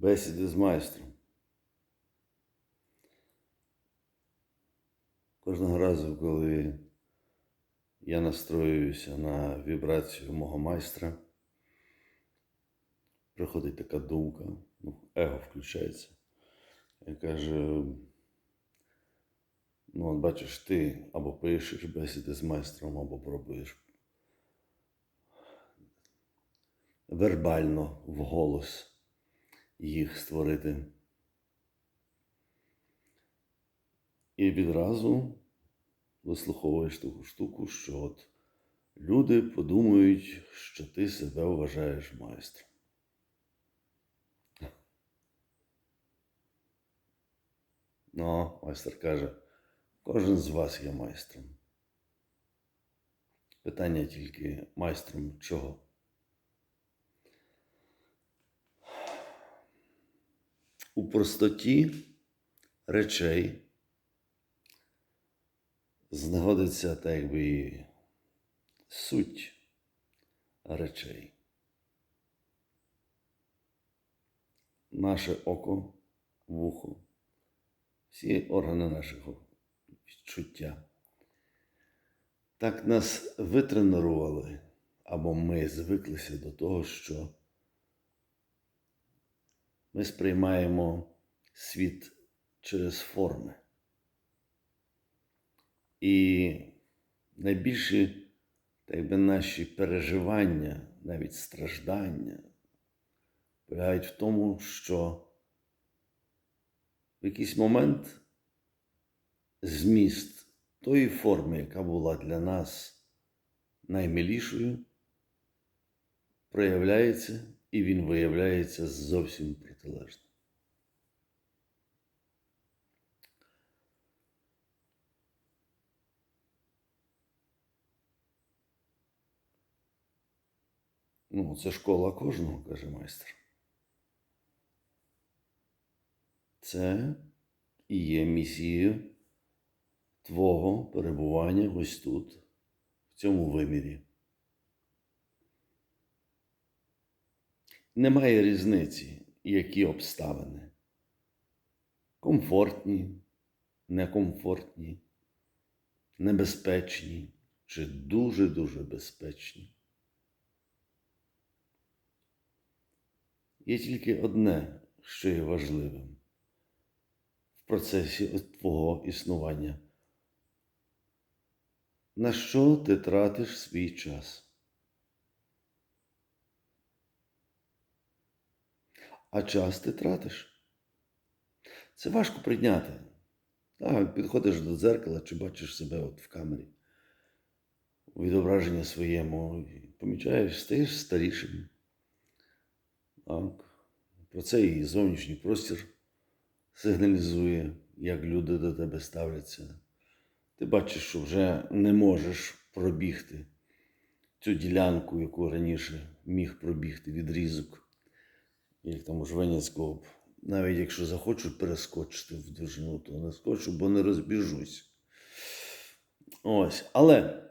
Бесіди з майстром. Кожного разу, коли я настроююся на вібрацію мого майстра, приходить така думка, ну, его включається, і каже, ну, от бачиш, ти або пишеш бесіди з майстром, або пробуєш вербально вголос їх створити. І відразу вислуховуєш таку штуку, що от люди подумають, що ти себе вважаєш майстром. Ну, майстер каже, кожен з вас є майстром. Питання тільки майстром чого? У простоті речей знаходиться так якби суть речей. Наше око, вухо, всі органи нашого відчуття. Так нас витренували, або ми звиклися до того, що ми сприймаємо світ через форми. І найбільші так би, наші переживання, навіть страждання, полягають в тому, що в якийсь момент зміст тої форми, яка була для нас наймилішою, проявляється і він виявляється зовсім протилежним. Ну, це школа кожного, каже майстер. Це і є місією твого перебування ось тут, в цьому вимірі. Немає різниці, які обставини. Комфортні, некомфортні, небезпечні чи дуже-дуже безпечні. Є тільки одне, що є важливим в процесі твого існування. На що ти тратиш свій час? А час ти тратиш. Це важко прийняти. Так, підходиш до дзеркала чи бачиш себе от в камері, у відображенні своєму, і помічаєш, стаєш старішим. Так. Про це і зовнішній простір сигналізує, як люди до тебе ставляться. Ти бачиш, що вже не можеш пробігти цю ділянку, яку раніше міг пробігти відрізок, як там у Жванецького. Навіть якщо захочу перескочити в довжину, то не скочу, бо не розбіжусь. Ось. Але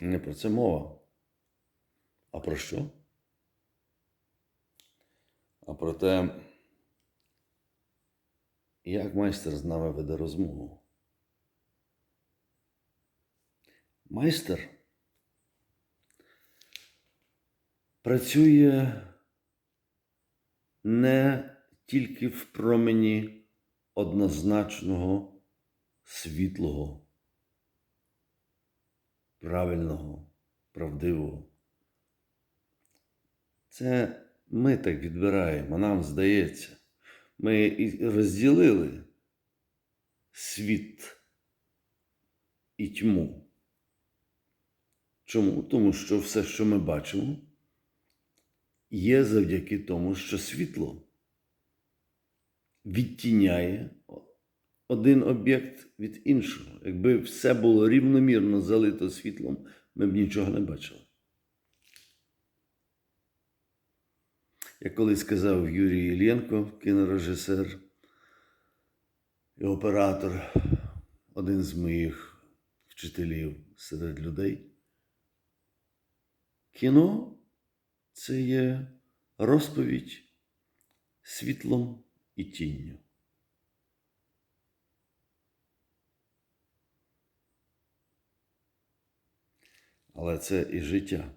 не про це мова. А про що? А про те, як майстер з нами веде розмову. Майстер працює не тільки в промені однозначного, світлого, правильного, правдивого. Це ми так відбираємо, нам здається. Ми розділили світ і тьму. Чому? Тому що все, що ми бачимо, є завдяки тому, що світло відтіняє один об'єкт від іншого. Якби все було рівномірно залито світлом, ми б нічого не бачили. Як колись сказав Юрій Іллєнко, кінорежисер і оператор, один з моїх вчителів серед людей, кіно це є розповідь світлом і тінню. Але це і життя.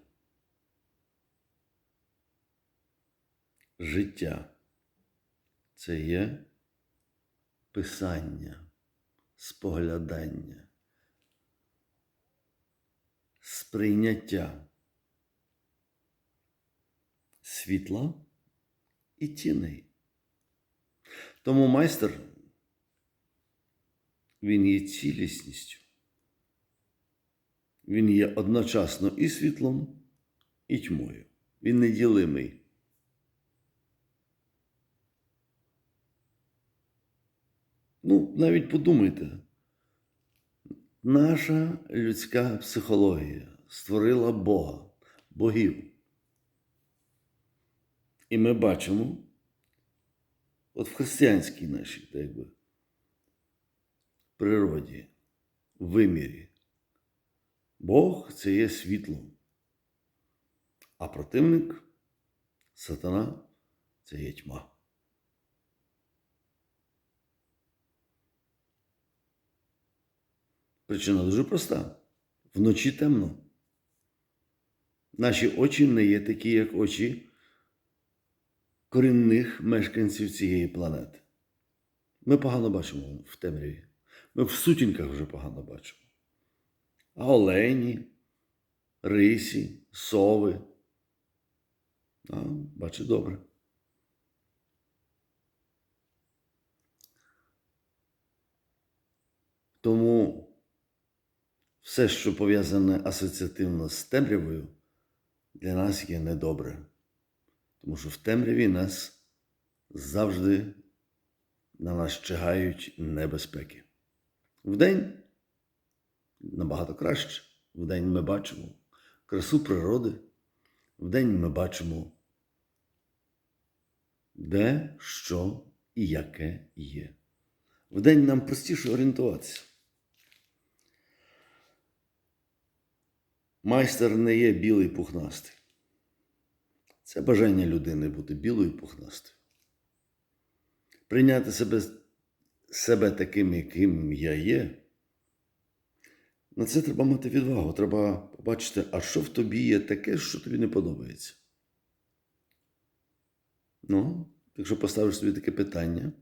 Життя це є писання, споглядання, сприйняття світла і тіней. Тому майстер він є цілісністю. Він є одночасно і світлом, і тьмою. Він неділимий. Ну, навіть подумайте, наша людська психологія створила Бога, богів. І ми бачимо, от в християнській нашій, так якби, природі, вимірі, Бог це є світло, а противник, сатана це є тьма. Причина дуже проста. Вночі темно. Наші очі не є такі, як очі корінних мешканців цієї планети. Ми погано бачимо в темряві. Ми в сутінках вже погано бачимо. А олені, рисі, сови. А, бачить добре. Тому все, що пов'язане асоціативно з темрявою, для нас є недобре. Тому що в темряві нас завжди на нас чигають небезпеки. Вдень набагато краще. Вдень ми бачимо красу природи, вдень ми бачимо, де, що і яке є. Вдень нам простіше орієнтуватися. Майстер не є білий пухнастий. Це бажання людини бути білою пухнастою. Прийняти себе, себе таким, яким я є. На це треба мати відвагу. Треба побачити, а що в тобі є таке, що тобі не подобається. Ну, якщо поставиш собі таке питання,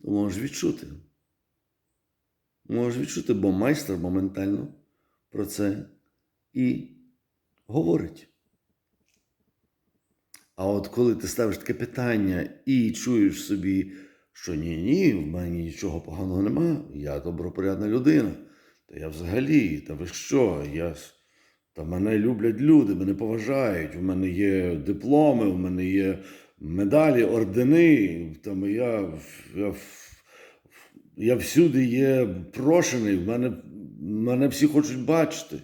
то можеш відчути. Можеш відчути, бо майстер моментально про це і говорить. А от коли ти ставиш таке питання і чуєш собі, що ні-ні, в мене нічого поганого нема, я добропорядна людина, та я взагалі, та ви що, я, та мене люблять люди, мене поважають, у мене є дипломи, у мене є медалі, ордени, там я, я, я всюди є прошений, в мене, мене всі хочуть бачити.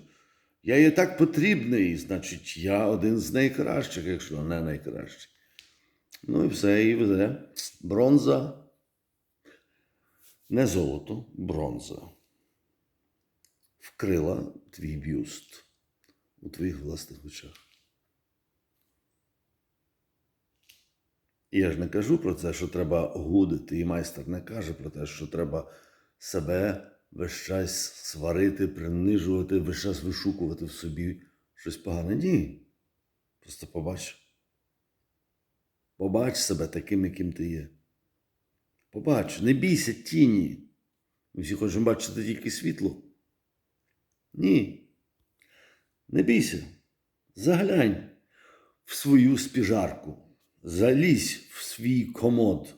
Я є так потрібний, значить, я один з найкращих, якщо не найкращий. Ну і все, і веде. Бронза. Не золото, бронза. Вкрила твій бюст у твоїх власних очах. І я ж не кажу про це, що треба гудити, і майстер не каже про те, що треба себе весь час сварити, принижувати, весь час вишукувати в собі щось погане. Ні. Просто побач. Побач себе таким, яким ти є. Побач, не бійся тіні. Ми всі хочемо бачити тільки світло. Ні. Не бійся. Заглянь в свою спіжарку. Залізь в свій комод,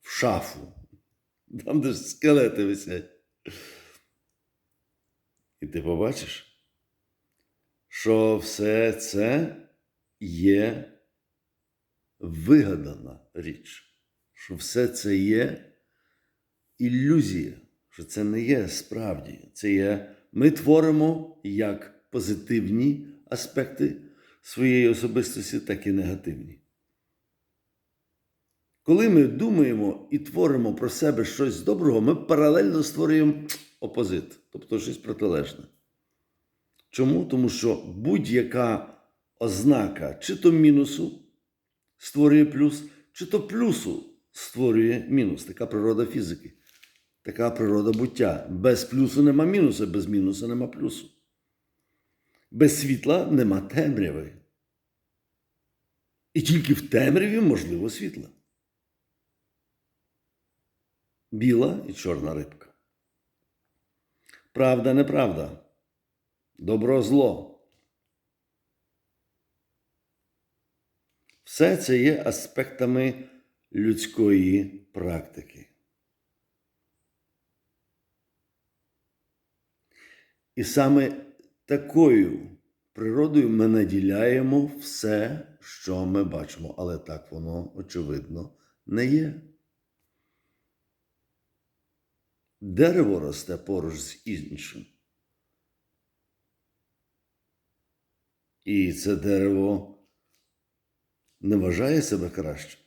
в шафу. Там, де ж скелети висять. І ти побачиш, що все це є вигадана річ, що все це є ілюзія, що це не є справді. Це є ми творимо як позитивні аспекти своєї особистості, так і негативні. Коли ми думаємо і творимо про себе щось доброго, ми паралельно створюємо опозит, тобто щось протилежне. Чому? Тому що будь-яка ознака чи то мінусу створює плюс, чи то плюсу створює мінус. Така природа фізики, така природа буття. Без плюсу нема мінусу, без мінусу нема плюсу. Без світла нема темряви. І тільки в темряві можливо світло. Біла і чорна рибка. Правда, неправда. Добро зло. Все це є аспектами людської практики. І саме такою природою ми наділяємо все, що ми бачимо, але так воно, очевидно, не є. Дерево росте поруч з іншим. І це дерево не вважає себе краще.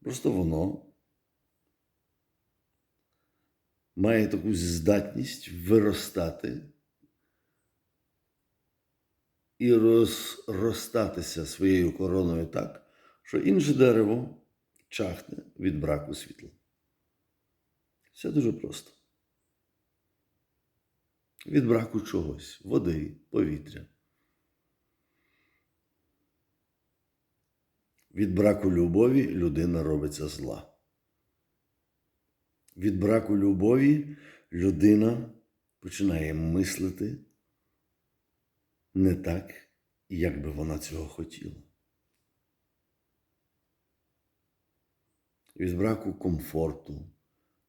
Просто воно має таку здатність виростати і розростатися своєю короною так, що інше дерево чахне від браку світла. Все дуже просто. Від браку чогось, води, повітря. Від браку любові людина робиться зла. Від браку любові людина починає мислити не так, як би вона цього хотіла. Від браку комфорту,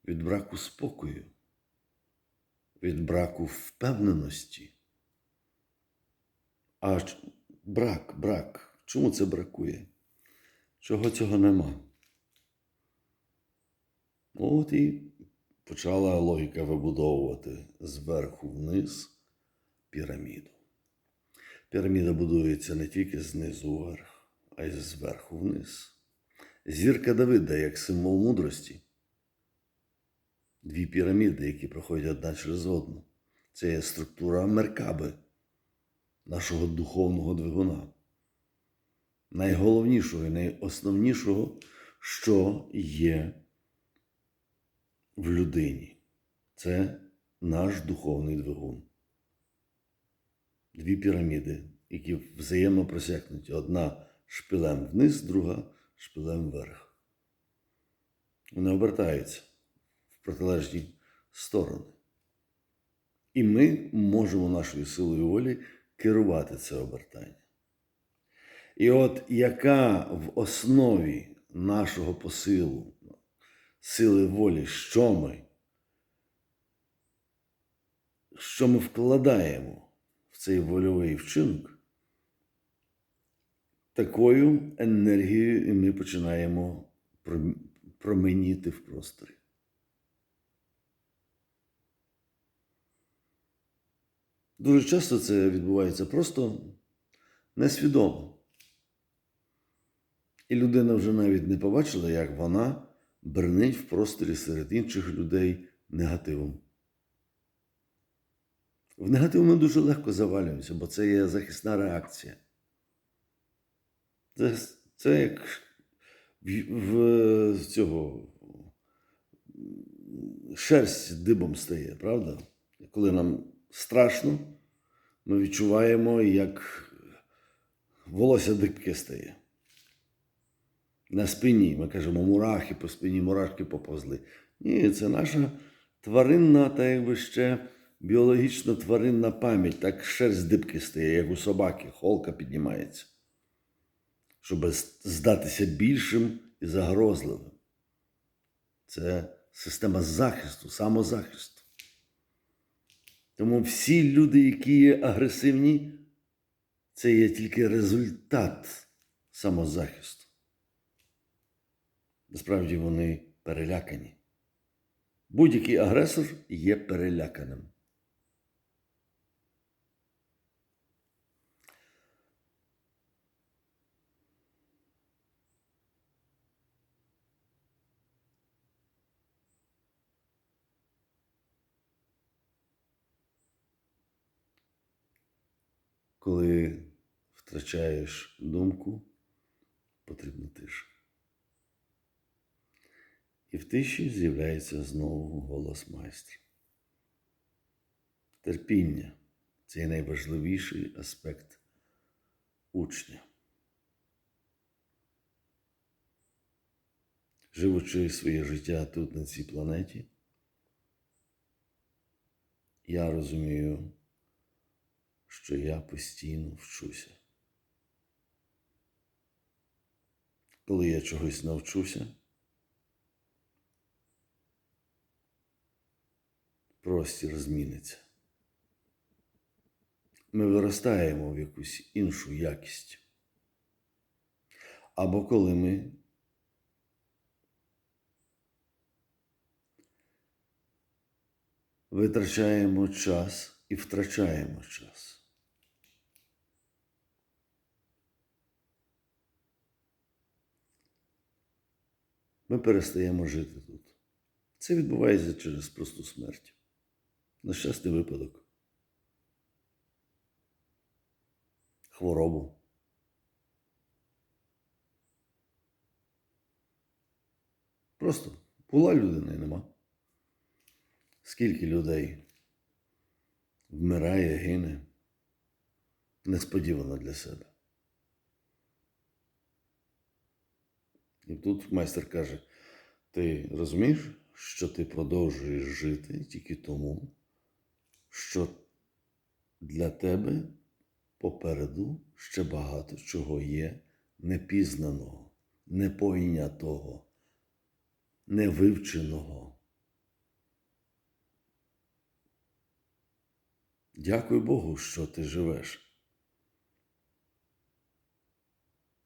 від браку спокою, від браку впевненості. А брак, брак. Чому це бракує? Чого цього нема? От і почала логіка вибудовувати зверху вниз піраміду. Піраміда будується не тільки знизу вверх, а й зверху вниз. Зірка Давида як символ мудрості. Дві піраміди, які проходять одна через одну. Це є структура Меркаби, нашого духовного двигуна. Найголовнішого і найосновнішого, що є в людині. Це наш духовний двигун. Дві піраміди, які взаємно просякнуті. Одна шпилем вниз, друга шпилем вверх. Вони обертаються в протилежні сторони. І ми можемо нашою силою волі керувати це обертання. І от яка в основі нашого посилу, сили волі, що ми, що ми вкладаємо в цей вольовий вчинок, такою енергією і ми починаємо променіти в просторі. Дуже часто це відбувається просто несвідомо. І людина вже навіть не побачила, як вона бренить в просторі серед інших людей негативом. В негатив ми дуже легко завалюємося, бо це є захисна реакція. Це, це як в, в цього шерсть дибом стає, правда? Коли нам страшно, ми відчуваємо, як волосся дибке стає. На спині. Ми кажемо, мурахи по спині, мурашки поповзли. Ні, це наша тваринна, та якби ще біологічно тваринна пам'ять, так шерсть дибки стає, як у собаки, холка піднімається, щоб здатися більшим і загрозливим. Це система захисту, самозахисту. Тому всі люди, які є агресивні, це є тільки результат самозахисту. Насправді вони перелякані. Будь-який агресор є переляканим. Коли втрачаєш думку, потрібна тиша. І в тиші з'являється знову голос майстра. Терпіння це найважливіший аспект учня. Живучи своє життя тут, на цій планеті, я розумію, що я постійно вчуся. Коли я чогось навчуся, простір зміниться. Ми виростаємо в якусь іншу якість. Або коли ми витрачаємо час і втрачаємо час. Ми перестаємо жити тут. Це відбувається через просту смерть. Нещасний випадок. Хворобу. Просто була людина і нема. Скільки людей вмирає, гине несподівано для себе. І тут майстер каже: ти розумієш, що ти продовжуєш жити тільки тому, що для тебе попереду ще багато чого є непізнаного, непойнятого, невивченого. Дякую Богу, що ти живеш.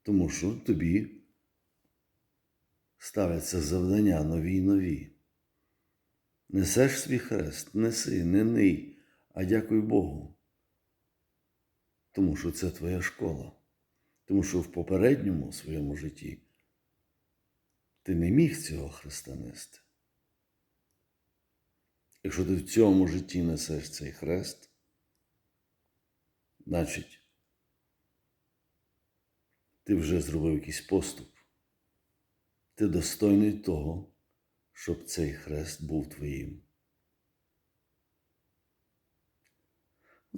Тому що тобі ставляться завдання нові й нові. Несеш свій хрест, неси, не ний, а дякуй Богу. Тому що це твоя школа. Тому що в попередньому своєму житті ти не міг цього хреста нести. Якщо ти в цьому житті несеш цей хрест, значить, ти вже зробив якийсь поступ. Ти достойний того, щоб цей хрест був твоїм.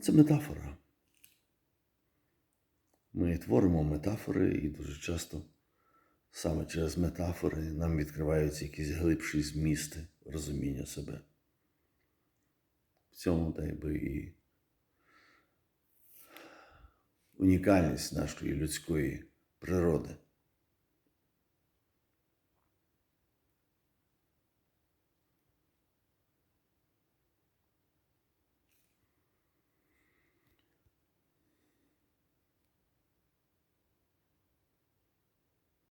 Це метафора. Ми творимо метафори, і дуже часто саме через метафори нам відкриваються якісь глибші змісти розуміння себе. В цьому та би і унікальність нашої людської природи.